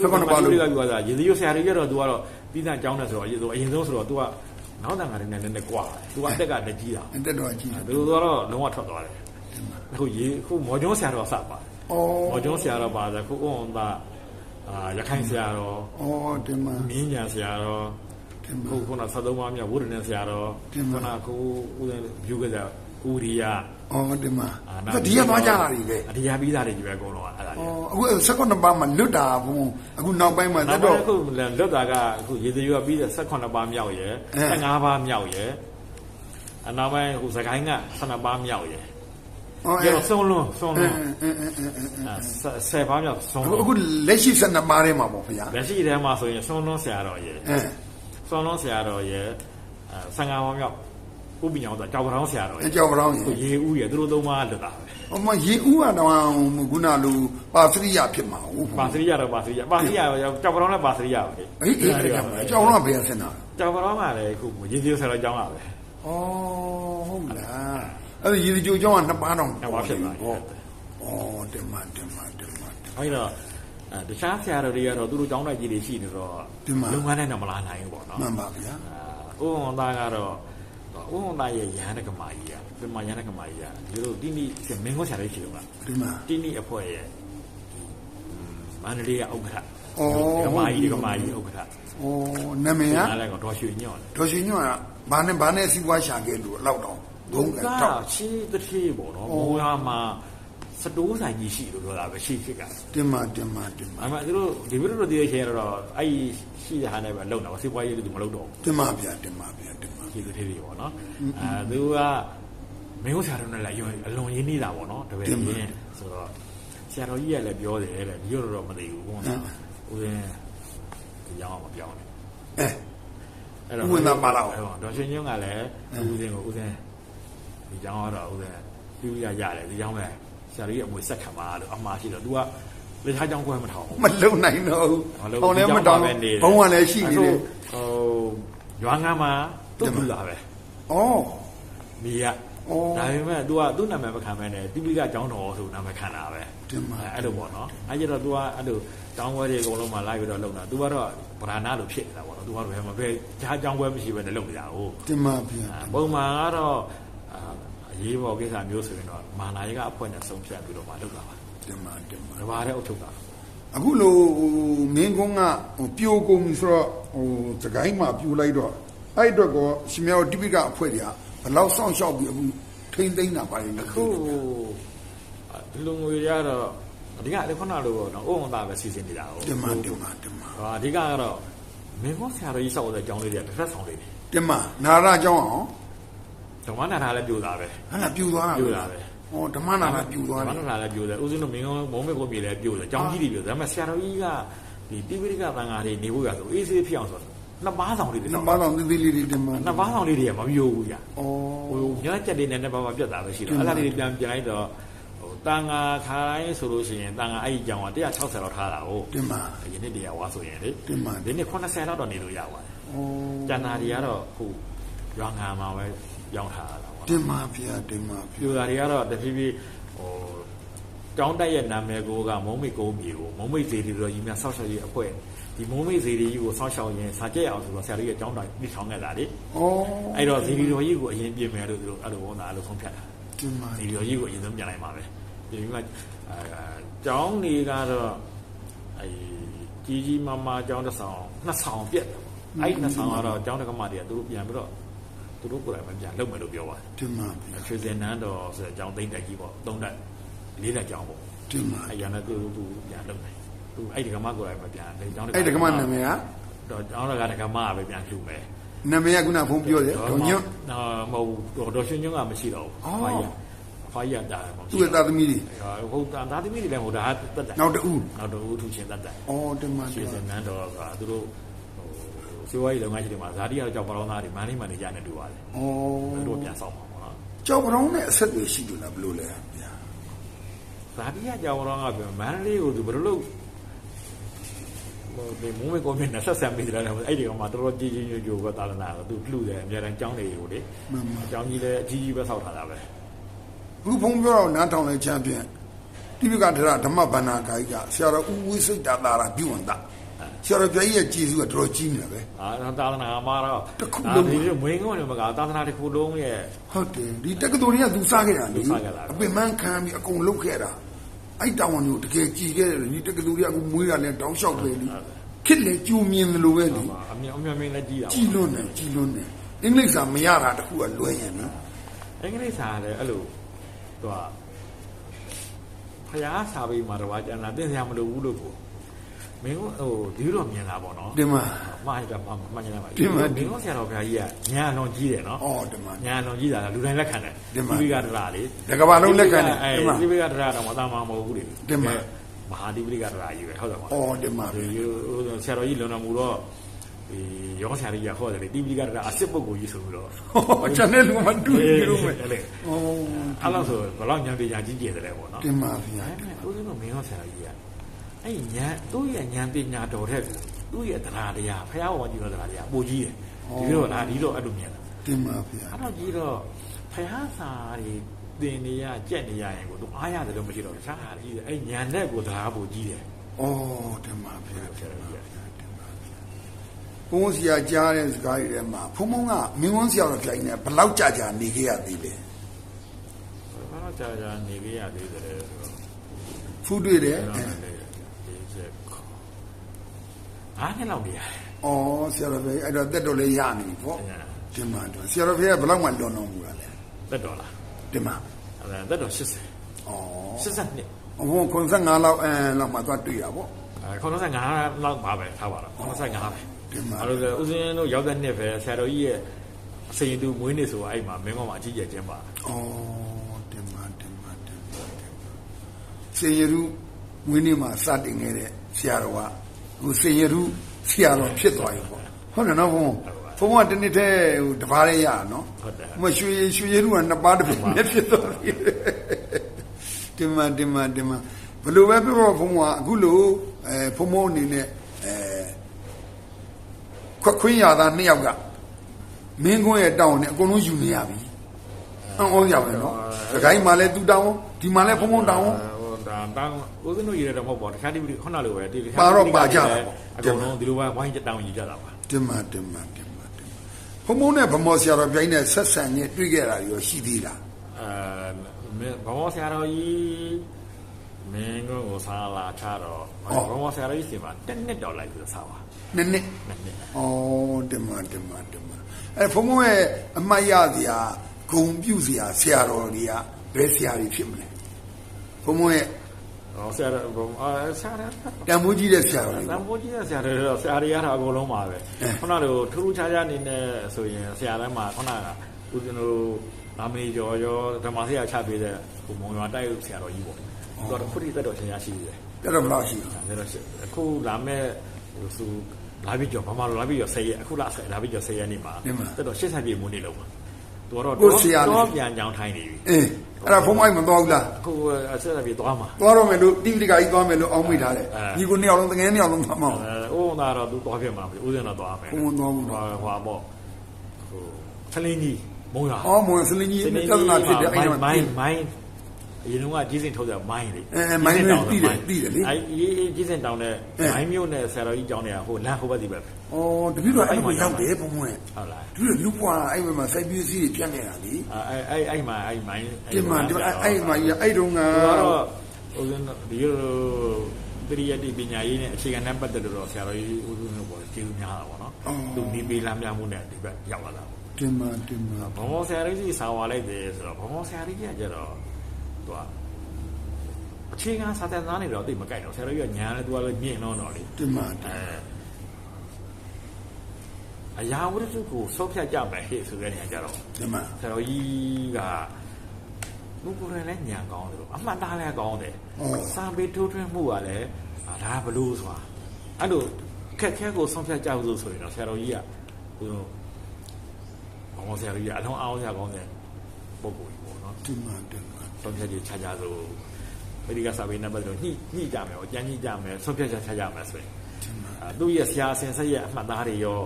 19ပါလို့ ကပြောတာရေစရုပ်ဆရာတွေကြတော့ तू ကတော့ပြီးသားကျောင်းတယ်ဆိုတော့သူအရင်ဆုံးဆိုတော့ तू ကနောက်တန်ကတွေနဲ့နည်းနည်းကွာတယ် तू ကအတက်ကတက်ကြီးတာ အတက်တော့ကြည့်တယ် သူတို့ကတော့လုံးဝထွက်သွားတယ်အခုရေအခုမော်ကျွန်းဆရာတော်စပါ ဩ မော်ကျွန်းဆရာတော်ပါတယ်ခုဥအောင်သာအာရခိုင်ဆရာတော် ဩတင်မ မင်းညာဆရာတော် တင်မ ခုခုန73ပါးမြောက်ဝိရဏဆရာတော် တင်ပါ ခုနခုဦးဇင်းပြုကြတဲ့ဥရိယ ဩတင်မအာဒါဒီကသွားကြတာတွေလေအတရားပြီးသားတွေကြီးပဲအကုန်လုံးကအဲ့ဒါဩတွေအခု19ပါးမှာလွတ်တာဘုံအခုနောက်ပိုင်းမှာနောတက်က်တော့တော့ခုလွတ်တာကအခုရေသေးရွပြီးတဲ့18ပါးမြောက်ရယ်အဲ15ပါးမြောက်ရယ်အနောက်ပိုင်းဟိုစကိုင်းက12ပါးမြောက်ရယ်ဩကျတော့ဆုံးလွန်းဆုံးအဲလွန်းအဲအဲအဲအဲအဲ10ပါးမြောက်ဆုံးအခုလွန်းအခုလက်ရှိ12ပါးထဲမှာပေါ့ဗျာလက်ရှိထဲမှာဆိုရင်ဆုံးလွန်းဆရာတော်ရယ်အဲဆုံးလွန်းဆရာတော်ရယ်အဲ15ပါးမြောက် ဥပ္ပညောတော့ကြောက်ကြောင်ဆရာတော်ရအယ်ကြောင်းပြောင်းရေခုရေဦးရယ်သူတို့သုံးပါးလွတ်တာပဲဟိုမှာရေဦးကတော့ခုနလိုပါစရိယဖြစ်မှာဟုတ်ပါစရိယတော့ပါစရိယပါစရိယရောကြောက်ကြောင်လည်းပါစရိယပဲလေအေးအေးအဲ့ဒါအကြောင်းတော့ဘယ်ဆင်တာကြောက်ကြောင်ကလည်းခုရေသေးဆရာတော်ကျောင်းလာပဲဩဟုတ်လားအဲ့ဒီရေကြိုကြောင်းကနှစ်ပါးတော့နှစ်ပါးဖြစ်သွားတယ်ဩတင်မတင်မတင်မအဲဒီတော့အဲတခြားဆရာတော်တွေကတော့သူတို့ကျောင်းတိုက်ကြီးတွေရှိနေတော့ဒီမှာလုပ်ငန်းနဲ့တော့မလာနိုင်ဘူးပေါ့နော်မှန်ပါဗျာဥဝန္တာကတော့ ဥဝန္တာရဲ့ရဟန်းတက္ကမကြီးကပြမရဟန်းတက္ကမကြီးကဒီလိုတိနိမင်းကိုဆရာလေးရှိတော့ကဒီမှာတိနိအဖွဲ့ရဲ့ဒီမန္တလေးကဥက္ကဋ္ဌဩကမာကြီးကမာကြီးဥက္ကဋ္ဌဩနာမည်ကနားလည်းကတော့ဒေါ်ရွှေညော့တယ်ဒေါ်ရှင်ညွန့်ကဘာနဲ့ဘာနဲ့စီးပွားရှာခဲ့လို့အလောက်တော့ဘုံကကတော့ချီးတစ်ထေးပေါ့နော်မိုးရွာမှာ စတိုးဆိုင်ကြီးရှိလို့ပြောတာပဲရှိဖြစ်ကတင်မတင်မတင်မအမှသူတို့ဒီဘက်တို့တည်ရချင်းတော့အဲ့ဒီရှိတဲ့ဟာနဲ့ပဲလုံတာပါစီးပွားရေးလို့သူမလုပ်တော့ဘူးတင်မဗျာတင်မဗျာတင်မခြေသူထေးတွေပေါ့နော်အဲသူကမင်းတို့ဆရာတော်နဲ့လည်းအယုံအလွန်ရင်းနေတာပေါ့နော်တပည့်ရင်းဆိုတော့ဆရာတော်ကြီးကလည်းပြောတယ်တဲ့ဒီလိုတော့မသိဘူးဘုန်းကဦးဇင်းဒီကြောင်မပြောင်းနဲ့အဲအဲ့တော့ဦးဝင်းသားပါတော့အဲ့တော့ဒေါ်ရှင်ညွန့်ကလည်းဦးဇင်းကိုဦးဇင်းဒီကြောင်ကတော့ဦးဇင်းပြူရရတယ်ဒီကြောင်ပဲ ဆရာတော်ကြီးအမွေဆက်ခံပါလို့အမှားရှိတော့ तू ကလက်ထားကြောင်ကွဲမထောင်ဘူး မလုံနိုင်တော့ဘူး မလုပ် ဟောင်းလည်းမတောင်း ဒီ ဘုံ ကြော က င် လည်းရှိနေတယ် ဟိုရွာငန်းမှာသူ့လူလာပဲ ဩ မိရ ဩ ဒါပေမဲ့ तू ကသူ့နာမည်မခံမဲနဲ့တိပိကကျောင်းတော်ဆိုနာမည်ခံတာပဲ တင်မ အဲ့လိုပေါ့နော်အဲ့ကျတော့ तू ကအဲ့လိုကျောင်းဝဲတွေအကုန်လုံးမှာလိုက်ပြီးတော့လုံတာ तू ကတော့ဗราဏလို့ဖြစ်နေတာပေါ့နော် तू ကတော့ဘယ်မှာပဲဂျားကျောင်းဝဲမရှိဘဲနဲ့လုံနေတာဟုတ် တင်မဗျာ ပုံမှန်ကတော့အာအ ရေးပေါ်ကိစ္စမျိုးဆိုရင်တော့မာနာရီကအဖွဲနဲ့ဆုံးဖြတ်ပြီးတော့မှလုပ်တာပါတင်မတင်မတဘာတဲ့အုပ်ချုပ်တာအခုလိုဟိုမင်းကုန်းကဟိုပြိုကုန်ပြီဆိုတော့ဟိုသခိုင်းမှာပြိုလိုက်တော့အဲ့အတွက်ကောရှင်မြောက်တိပိကအဖွဲ့တွေကဘယ်လောက်စောင့်ရှောက်ပြီးအခုထိမ့်သိမ့်တာပါလိမ့်မယ်ခုဒီလိုငွေရတော့အဓိကလည်းခုနလိုပေါ့နော်ဥဝန်သားပဲစီစဉ်နေတာဟုတ်တင်မတင်မတင်မဟာအဓိကကတော့မင်းမောဆရာတော်ကြီးစောက်တဲ့အကြောင်းလေးတွေကတစ်ဖက်ဆောင်လေးတွေတင်မနာရအကြောင်းအောင် ဓမ္မနာထာလည်းပြိုတာပဲဟာလားပြူသွားတာပြိုတာပဲဩဓမ္မနာလာပြူသွားဓမ္မတယ်နာထာလည်းပြိုတယ်ဦးဇင်းတို့မင်းမုံမေကိုမြေလည်းပြိုတယ်အကြောင်းကြီးတွေပြိုတယ်ဒါပေမဲ့ဆရာတော်ကြီးကဒီတိပိဋကသံဃာတွေနေဖို့ရဆိုအေးဆေးဖြစ်အောင်ဆိုတော့နှစ်ပါးဆောင်လေးတွေနဆောင်ဘာတော်သေးသေးလေးတွေတင်မနှစ်ပါးဆောင်လေးတွေကမပြိုဘူးကြာဩဟိုညက်ကြက်တွေနဲ့နှစ်ပါးပါပြတ်တာပဲရှိတယ်အဲ့ဒါလေးတွေပြန်ပြန်လိုက်တော့ဟိုတန်ဃာခါတိုင်းဆိုလို့ရှိရင်တန်ဃာအဲ့ဒီကြောင်က160လောက်ထားတာဟုတ်တင်မယနေ့တရားဝါဆိုရင်လေတင်မဒီနေ့80လောက်တော့နေလို့ရပါတယ်ဩကျန်တာတွေကတော့ခုရွာငံမှာပဲ ရောင်းထားတာပေါ့တင်မဗျာတင်မဗျာပြူတာတွေကတော့တဖြည်းဖြည်းဟိုကျောင်းတက်ရဲ့နာမည်ကိုကမုံမိတ်ကုန်းမြေကိုမုံမိတ်ဇေဒီတို့ကြီးများဆောက်ရှောက်ရေးအဖွဲ့ဒီမုံမိတ်ဇေဒီကြီးကိုဆောက်ရှောက်ရင်စာကြက်အောင်ဆိုတော့ဆရာလေးရဲ့ကျောင်းတိုင်ပြီးထောင်ခဲ့တာလေဩအဲ့တော့ဇေဒီတော်ကြီးကိုအရင်ပြင်မယ်လို့သူတို့အဲ့လိုဝန်တာအဲ့လိုဆုံးဖြတ်တာတင်မဒီလိုကြီးကိုအရင်ဆုံးပြန်လိုက်ပါပဲဒီမှာအဲကျောင်းနေကတော့အဲကြီးကြီးမားမားကျောင်းတစ်ဆောင်နှစ်ဆောင်ပြက်တယ်ပေါ့အဲ့ဒီနှစ်ဆောင်ကတော့ကျောင်းတက္ကမတွေကသူတို့ပြန်ပြီးတော့ သူတို့ကိုယ်တိုင်မပြန်လုပ်မယ်လို့ပြောပါတယ်တင်မဗျာရွှေစင်နန်းတော်ဆိုတဲ့ကျောင်းသိမ့်တက်ကြီးပေါ့သုံးတက်လေးတက်ကျောင်းပေါ့တင်မအဲ့ရနဲ့သူသူပြန်လုပ်တယ်သူအဲ့ဒီကမကိုယ်တိုင်မပြန်လေကျောင်းအဲ့ဒီကမနာမည်ကတော့ကျောင်းတက္ကတက္ကမပဲပြန်လှူမယ်နာမည်ကခုနဖုန်းပြောတယ်ဒေါညွန့်နော်မဟုတ်ဘူးဒေါ်ရှင်ညွန့်ကမရှိတော့ဘူးအော်အဖိုးရအဖိုးရတာပေါ့သူ့ရဲ့သားသမီးတွေဟုတ်တာဒါသမီးတွေလည်းဟိုဒါတက်တယ်နောက်တူနောက်တော့ထူချင်းတက်တယ်ဩတင်မရွှေတင်စမင်နန်းတော်ကသူတို့ဟို စေဝါကြီးလုပ်ငန်းရှင်တွေမှာဇာတိကတော့ကြောက်ပလောင်းသားတွေမန်းလေးမန်နေကြနေတူပါတယ်ဩသူတို့ပြန်ဆောင်ပါပေါ့နော်ကြောက်ပရောင်းနဲ့အဆက်တွေရှိလို့လားဘယ်လိုလဲဗျာဇာတိကကြောက်ပလောင်းကပြန်မန်းလေးကိုသူဘယ်လိုလုပ်ဟိုဒီမုံမေကောမြနဲ့ဆက်ဆံပြီးတယ်အဲ့ဒီကမှတော်တော်ကြီးကြီးညို့ညို့ပဲတာလနာသူလှူတယ်အများတန်းကျောင်းတွေကိုလေမှန်ပါကျောင်းကြီးလည်းအကြီးကြီးပဲဆောက်ထားတာပဲခုဖုန်းပြောတော့နားထောင်လဲချမ်းပြန်တိပိကဒရဓမ္မဗန္နာဂိုင်းကဆရာတော်ဦးဝိစိတ်တာတာပြုဝန်တာ ဆရာတော်ဘုရားကြီးရဲ့ကျေးဇူးကတော်တော်ကြီးနေတာပဲအာသာသနာမှာတော့တစ်ခုလုံးပါဒီလိုမွေးငုံနေမှာကသာသနာတစ်ခုလုံးရဲ့ဟုတ်တယ်ဒီတက္ကသိုလ်တွေကသူစားခဲ့တာသူလေစားခဲ့တာအပင်မခံပြီးအကုန်လုတ်ခဲ့တာအဲ့တောင်ဝန်ကိုတကယ်ကြည်ခဲ့တယ်လေဒီတက္ကသိုလ်တွေကအခုမွေးတာလည်းတောင်းလျှောက်ပဲလေခစ်လေကျူမြင်တယ်လို့ပဲလေအမြင်အမြင်မင်းလည်းကြည့်တာကြည်လွန်းတယ်ကြည်လွန်းတယ်အင်္ဂလိပ်စာမရတာတခုကလွဲရင်နော်အင်္ဂလိပ်စာလည်းအဲ့လိုသူကဖျားစာပေမှာတော့ကျန်တာသိစရာမလိုဘူးလို့ကို မင်းကဟိုဒီလိုမြင်တာပေါ့နော်ဒီမှာမှားရတာမှမှန်နေပါဒီမှာမင်းကဆရာတော်ဘုရားကြီးကညာလွန်ကြီးတယ်နော်အော်ဒီမှာညာလွန်ကြီးတာကလူတိုင်းလက်ခံတယ်ဒီမှာဒီကတရာလေတကဘာလုံးလက်ခံတယ်အဲဒီမှာဒီကတရာတော့မသားမမဟုတ်ဘူးလေဒီမှာမဟာဒီပရိကတရာကြီးပဲဟုတ်တယ်ပါအော်ဒီမှာဒီဆရာတော်ကြီးလွန်တော်မူတော့ဒီရောဆရာကြီးကဟောတယ်လေဒီပရိကတရာအစ်စ်ပုဂ္ဂိုလ်ကြီးဆိုပြီးတော့ဟောကျွန်တော်လည်းမတူဘူးလို့မယ်အဲ့လေအော်အဲ့လောက်ဆိုဘယ်လောက်ညာပညာကြီးကျယ်တယ်လဲပေါ့နော်တင်ပါဗျာအဲ့မဲ့ဦးဇင်းတို့မင်းရောဆရာကြီးက အဲ့ညာသူ့ရဲ့ညာပညာတော်တဲ့ကိုသူ့ရဲ့တရားတရားဖះဘောကြီးတော်တရားတရားပိုကြီးတယ်ဒီလိုလားဒီလိုအဲ့လိုမြင်တာတင်ပါဗျာအဲ့တော့ကြီးတော့ဖះစာတွေတင်နေရကြက်နေရရင်ကိုသူအားရတယ်လို့မရှိတော့ဘူးရှားတာကြီးတယ်အဲ့ညာနဲ့ကိုတရားပိုကြီးတယ်အော်တင်ပါဗျာဆရာတော်ကြီးကဘုန်းဆရာကြားတဲ့စကားတွေထဲမှာဖုံဖုံကမင်းဝန်းဆရာတော်ပြိုင်နေဘယ်လောက်ကြာကြာနေခဲ့ရသေးလဲဘာလို့ကြာကြာနေကြရသေးတယ်ဆိုတော့ဖူးတွေ့တယ် 9နှစ်လောက်နေရတယ်။အော်ဆရာတော်ဖေအဲ့တော့တက်တော်လေးရနေပြီပေါ့။တင်ပါတော့ဆရာတော်ဖေကဘယ်လောက်မှလွန်တော်မူတာလဲ။တက်တော်လား။တင်ပါ။အဲ့တက်တော်80။အော်82။အဘုံ95လောက်အဲလောက်မှသွားတွေ့ရပေါ့။အဲ95လောက်ပါပဲထားပါတော့95ပဲ။တင်ပါ။အဲ့တော့ဦးစင်းတို့ရောက်တဲ့နှစ်ပဲဆရာတော်ကြီးရဲ့အစိန်သူမွေးနေ့ဆိုအဲ့မှာမင်းကောင်မအကြီးကျယ်ကျင်းပါ။အော်တင်ပါတင်ပါတင်ပါ။စေရူမွေးနေ့မှာစတင်ခဲ့တဲ့ဆရာတော်က ဟိုစေရရုဆရာတော်ဖြစ်သွားပြီပေါ့ဟုတ်တယ်နော်ဘုံဘုံကတနေ့တည်းဟိုတပားလေးရနော်ဟုတ်တယ်မရွှေရွှေရရုကနှစ်ပါးတစ်ပြိုင်နဲ့ဖြစ်သွားပြီတင်ပါတင်ပါတင်ပါဘယ်လိုပဲပြောဘုံကအခုလိုအဲဘုံမအနေနဲ့အဲခွက်ခွင်းရသားနှစ်ယောက်ကမင်းကွန်းရဲ့တောင်းနဲ့အကုန်လုံးယူနေရပြီအံ့ဩကြပဲနော်ဒကိုင်းမှာလည်းသူတောင်းဒီမှာလည်းဘုံဘုံတောင်းဟိုဒါ တောင်းဦးဇင်းတို့ရတဲ့တော့မဟုတ်ပါဘူးတခြားတိပတိခုနလိုပဲဒီပါတော့ပါကြတာပေါ့အကုန်လုံးဒီလိုပဲဝိုင်းတောင်းကြီးကြတာပါတင်ပါတင်ပါတင်ပါတင်ပါဘုံဘုံနဲ့ဗမော်ဆရာတော်ပြိုင်နဲ့ဆက်ဆံနေတွေ့ခဲ့တာရောရှိသေးလားအဲဘောဆရာတော်ကြီးမင်းကောင်ကိုစားလာချတော့ဘောဆရာတော်ကြီးစီမှာတက်နှစ်တော်လိုက်ပြီးစားပါနှစ်နှစ်နှစ်နှစ်ဩတင်ပါတင်ပါတင်ပါအဲဘုံဘုံရဲ့အမတ်ရစရာဂုံပြုစရာဆရာတော်တွေကဘယ်ဆရာတွေဖြစ်မလဲဘုံဘုံရဲ့ ဟောဆရာတော်ဘောအဲဆရာတော်တန်ဖိုးကြီးတဲ့ဆရာတော်တွေတန်ဖိုးကြီးတဲ့ဆရာတွေတော့ဆရာတွေရတာအကုန်လုံးပါပဲခုနကထူးထူးခြားခြားအနေနဲ့ဆိုရင်ဆရာတိုင်းမှာခုနကဦးဇင်းတို့နာမည်ကျော်ရောဓမ္မဆရာချပေးတဲ့ဟိုမုံရွာတိုက်ဆရာတော်ကြီးပေါ့သူကတော့ခုထိတက်တော်ဆရာရှိတယ်တက်တော့ဘယ်လောက်ရှိလဲဒါတော့ရှိအခုလာမဲ့ဟိုသူလာပြီးကျော်ဘာမှလာပြီးကျော်10ရက်အခုလာ10လာပြီးကျော်10ရက်နေမှာတက်တော်80ပြည့်မွေးနေလုံးပါ သူကတော့တော့ပြန်ကြောင်းထိုင်းနေပြီအေးအဲ့ဒါဘုံမိုက်မသွားဘူးလားအခု80ပြည့်သွားမှာသွားတော့မယ်လို့တိပိဋကကြီးသွားမယ်လို့အောင်းမိထားတယ်အဲညီကိုနှစ်ယောက်လုံးတငယ်နှစ်ယောက်လုံးသွားမအောင်အဲဦးသားတော့သူသွားပြမှာပြီဦးစင်းတော့သွားမယ်ဘုံမသွားဘူးဟိုတော့ဟိုပေါ့ဟိုဆလင်းကြီးမုံရွာအော်မွန်စလင်းကြီးပြဿနာဖြစ်တယ်အဲ့မိုဒါင်းမိုင်းမိုင်း အရင်ကကြီးစင်ထုတ်ကြမိုင်းလေအဲမိုင်းနဲ့ပြီးတယ်ပြီးတယ်လေအဲကြီးစင်တောင်းတဲ့မိုင်းမျိုးနဲ့ဆရာတော်ကြီးကျောင်းတွေကဟိုလမ်းဟိုဘက်ဒီဘက်အော်တပည့်တော်အဲ့မှာရောက်တယ်ဘုံမွန်ဟုတ်လားတပည့်တော်လူပွားအဲ့ဘက်မှာစိုက်ပျိုးစီးတွေပြတ်နေတာလေအဲအဲအဲ့မှာအဲ့မိုင်းဒီမှာဒီမှာအဲ့မှာအဲ့တုန်းကတော့ဦးဇင်းဒီလိုပရိယတ်တိပညာရေးနဲ့အခြေခံနဲ့ပတ်သက်လို့ဆရာတော်ကြီးဦးဇင်းတို့ပေါ်ကျေးဇူးများတာပေါ့နော်သူနေပေးလမ်းပြမှုနဲ့ဒီဘက်ရောက်လာတာတင်ပါတင်ပါဘောမောဆရာကြီးကြီးစာဝါလိုက်တယ်ဆိုတော့ဘောမောဆရာကြီးကကြတော့ သူကအခြေခံစာသင်သားနေတော့တိတ်မကြိုက်တော့ဆရာကြီးကညာလဲသူကလည်းမြင့်တော့တော့လေတင်ပါအဲအရာဝတ္ထုကိုစောဖြတ်ကြမယ်ဟဲ့ဆိုတဲ့နေရာကြတော့တင်ပါဆရာတော်ကြီးကလူကိုယ်တိုင်လည်းညံကောင်းတယ်လို့အမှတ်သားလည်းကောင်းတယ်စာပေထိုးထွင်းမှုကလည်းအာဒါဘလို့ဆိုတာအဲ့လိုခက်ခဲကိုဆုံးဖြတ်ကြဖို့ဆိုရင်တော့ဆရာတော်ကြီးကဟိုဘောမောဆရာကြီးကအလုံးအောင်ဆရာကောင်းတဲ့ပုံပုံကြီးပေါ့နော်တင်ပါတင်ပါ ဆုံးဖြတ်ချက်ချကြဆိုပရိကစာပေနဲ့ပတ်သက်လို့ညှိညှိကြမယ်ဟောကြမ်းညှိကြမယ်ဆုံးဖြတ်ချက်ချကြမယ်ဆိုရင်အာသူ့ရဲ့ဆရာအစဉ်ဆက်ရဲ့အမှတ်သားတွေရော